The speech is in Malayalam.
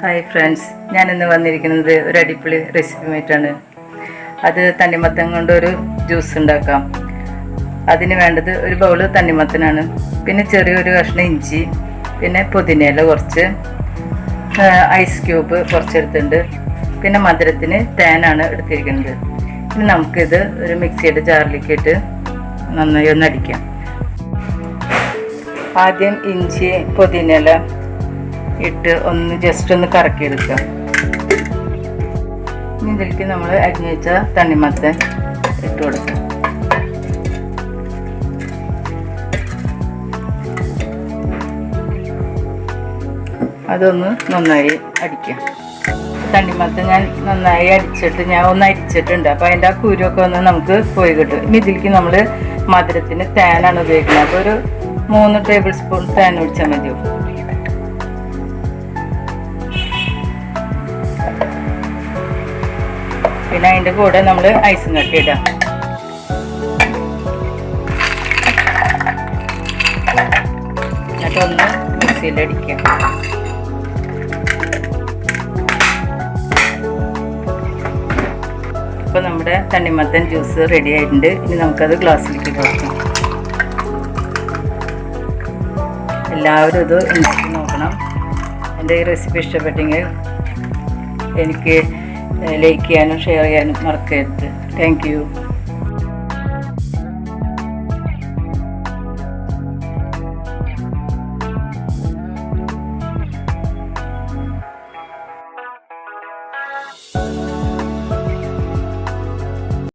ഹായ് ഫ്രണ്ട്സ് ഞാൻ ഇന്ന് വന്നിരിക്കുന്നത് ഒരു അടിപൊളി റെസിപ്പിയുമായിട്ടാണ് അത് തണ്ണിമത്തൻ കൊണ്ടൊരു ജ്യൂസ് ഉണ്ടാക്കാം. അതിന് വേണ്ടത് ഒരു ബൗൾ തണ്ണിമത്തനാണ്. പിന്നെ ചെറിയൊരു കഷ്ണം ഇഞ്ചി പിന്നെ പുതിനയില കുറച്ച് ഐസ് ക്യൂബ് കുറച്ചെടുത്തിട്ടുണ്ട്. പിന്നെ മധുരത്തിന് തേനാണ് എടുത്തിരിക്കുന്നത്. ഇനി നമുക്കിത് ഒരു മിക്സിയുടെ ജാറിലേക്ക് ഇട്ട് നന്നായി ഒന്ന് അടിക്കാം. ആദ്യം ഇഞ്ചി പുതിനയില ഇട്ട് ഒന്ന് ജസ്റ്റ് ഒന്ന് കറക്കി എടുക്കാം ഇനി ഇതിലേക്ക് നമ്മൾ അരിഞ്ഞു വെച്ച തണ്ണിമത്തൻ ഇട്ട് കൊടുക്കാം. അതൊന്ന് നന്നായി അടിക്കാം. തണ്ണിമത്തൻ ഞാൻ നന്നായി അടിച്ചിട്ട് ഞാൻ ഒന്ന് അരിച്ചിട്ടുണ്ട്. അപ്പോൾ അതിന്റെ ആ കുരുവൊക്കെ ഒന്ന് നമുക്ക് പോയി കിട്ടും. ഇനി ഇതിലേക്ക് നമ്മൾ മധുരത്തിന് തേനാണ് ഉപയോഗിക്കുന്നത്. അപ്പോൾ ഒരു മൂന്ന് ടേബിൾ സ്പൂൺ തേൻ ഒഴിച്ചാൽ മതിയോ? പിന്നെ അതിന്റെ കൂടെ നമ്മൾ ഐസും കട്ടി ഇടാം എന്നിട്ടൊന്ന് മിക്സിയിൽ അടിക്കാം ഇപ്പോൾ നമ്മുടെ തണ്ണിമത്തൻ ജ്യൂസ് റെഡി ആയിട്ടുണ്ട്. ഇനി നമുക്കത് ഗ്ലാസ്സിലേക്ക് കൊടുക്കാം. എല്ലാവരും ഇത് ഉണ്ടാക്കി നോക്കണം. എന്റെ ഈ റെസിപ്പി ഇഷ്ടപ്പെട്ടെങ്കിൽ എനിക്ക് ലൈക്ക് ചെയ്യാനും ഷെയർ ചെയ്യാനും മറക്കരുത്. Thank you.